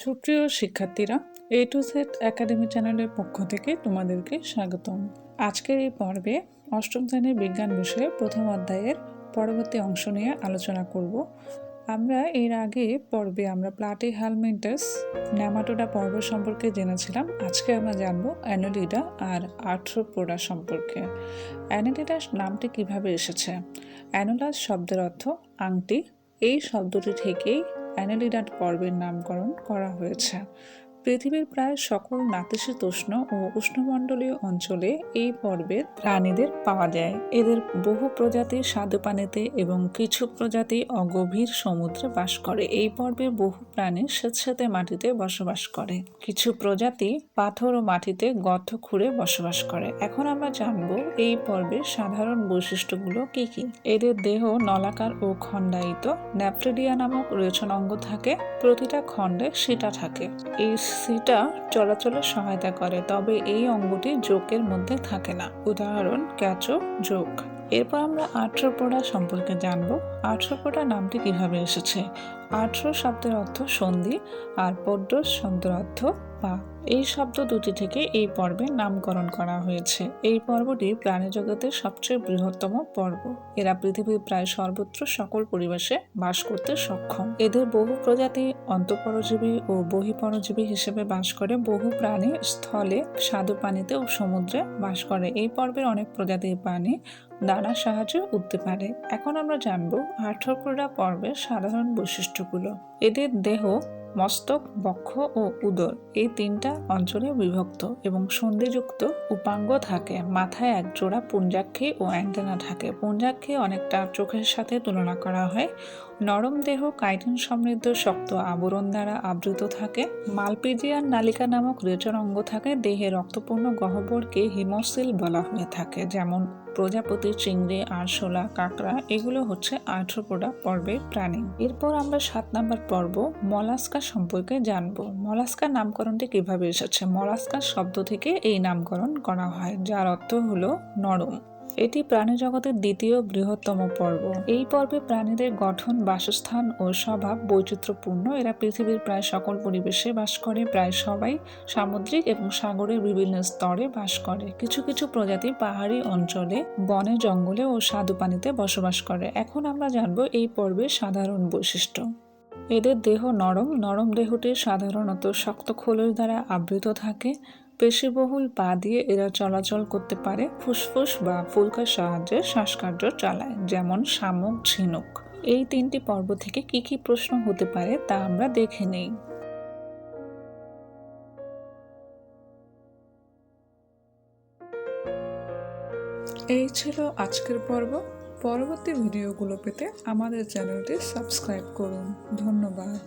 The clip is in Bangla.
সুপ্রিয় শিক্ষার্থীরা এ টু সেট একাডেমি চ্যানেলের পক্ষ থেকে তোমাদেরকে স্বাগতম। আজকের এই পর্বে অষ্টম শ্রেণির বিজ্ঞান বিষয়ে প্রথম অধ্যায়ের পরবর্তী অংশ নিয়ে আলোচনা করব। আমরা এর আগে পর্বে আমরা প্লাটি হালমেন্টাস ন্যামাটোডা পর্ব সম্পর্কে জেনেছিলাম। আজকে আমরা জানব অ্যানোলিডা আর আর্থ্রোপোডা সম্পর্কে। অ্যানোলিডাস নামটি কীভাবে এসেছে? অ্যানোলাস শব্দের অর্থ আংটি। এই শব্দটি থেকেই অ্যানালিডাট পর্বের নামকরণ করা হয়েছে। পৃথিবীর প্রায় সকল নাতিশীতোষ্ণ ও উষ্ণমণ্ডলীয় অঞ্চলে এই পর্বের প্রাণীদের পাওয়া যায়। এদের বহু প্রজাতি স্বাদু পানিতে এবং কিছু প্রজাতি অগভীর সমুদ্রে বাস করে। এই পর্বে বহু প্রাণী স্বেচ্ছাতে মাটিতে বসবাস করে। কিছু প্রজাতি পাথর ও মাটিতে গর্ত খুঁড়ে বসবাস করে। এখন আমরা জানব এই পর্বের সাধারণ বৈশিষ্ট্যগুলো কি কি? এদের দেহ নলাকার ও খণ্ডায়িত ন্যাপ্রেডিয়া নামক রেচন অঙ্গ থাকে। প্রতিটা খণ্ডে সেটা থাকে। এই সিটা চলাচলের সহায়তা করে, তবে এই অঙ্গটি যোগের মধ্যে থাকে না। উদাহরণ, ক্যাচো যোগ এরপর আমরা আর্থ্রোপোডা সম্পর্কে জানব। আর্থ্রোপোডা নামটি কীভাবে এসেছে? আঠ্রো শব্দের অর্থ সন্ধি আর পড্ডস শব্দের অর্থ পা। এই শব্দ দুটি থেকে এই পর্বের নামকরণ করা হয়েছে। এই পর্বটি প্রাণী জগতের সবচেয়ে বৃহত্তম পর্ব। এরা পৃথিবীর প্রায় সর্বত্র সকল পরিবেশে বাস করতে সক্ষম। এদের বহু প্রজাতি অন্তঃপরজীবী ও বহিপরজীবী হিসেবে বাস করে। বহু প্রাণী স্থলে স্বাদু পানিতে ও সমুদ্রে বাস করে। এই পর্বের অনেক প্রজাতির প্রাণী ডানার সাহায্যে উঠতে পারে। এখন আমরা জানব আর্থ্রোপোডা পর্বের সাধারণ বৈশিষ্ট্যগুলো। এদের দেহ মস্তক, বক্ষ ও উদর এই তিনটা অঞ্চলে বিভক্ত এবং সন্ধিযুক্ত উপাঙ্গ থাকে। মাথায় এক জোড়া পুঞ্জাক্ষী ও অ্যান্টেনা থাকে। পুঞ্জাক্ষী অনেকটা চোখের সাথে তুলনা করা হয়। নরম দেহ কাইটিন সমৃদ্ধ শক্ত আবরণ দ্বারা আবৃত থাকে। মালপিজিয়ান নালিকা নামক রেচন অঙ্গ থাকে। দেহে রক্তপূর্ণ গহ্বরকে হিমোসিল বলা হয়ে থাকে, যেমন প্রজাপতি, চিংড়ি, আরশোলা, কাঁকড়া, এগুলো হচ্ছে আর্থ্রোপোডা পর্বের প্রাণী। এরপর আমরা সাত নাম্বার পর্ব, মলাস্কা সম্পর্কে জানব। মলাস্কা নামকরণটি কীভাবে এসেছে? মলাস্কা শব্দ থেকে এই নামকরণ করা হয়, যার অর্থ হলো নরম। এটি প্রাণী জগতের দ্বিতীয় বৃহত্তম পর্ব। এই পর্বে প্রাণীদের গঠন, বাসস্থান ও স্বভাব বৈচিত্র্যপূর্ণ। এরা পৃথিবীর প্রায় সকল পরিবেশে বাস করে, প্রায় সবাই সামুদ্রিক এবং সাগরের বিভিন্ন স্তরে বাস করে। কিছু কিছু প্রজাতি পাহাড়ি অঞ্চলে, বনে, জঙ্গলে ও স্বাদু পানিতে বসবাস করে। এখন আমরা জানব এই পর্বের সাধারণ বৈশিষ্ট্য। এদের দেহ নরম নরম দেহটি সাধারণত শক্ত খোলস দ্বারা আবৃত থাকে। পেশিবহুল পা দিয়ে এরা চলাচল করতে পারে ফুসফুস বা ফুলকার সাহায্যে শ্বাসকার্য চালায়, যেমন শামুক, ঝিনুক। এই তিনটি পর্ব থেকে কি কি প্রশ্ন হতে পারে তা আমরা দেখে নেই। এই ছিল আজকের পর্ব। পরবর্তী ভিডিওগুলো পেতে আমাদের চ্যানেলটি সাবস্ক্রাইব করুন। ধন্যবাদ।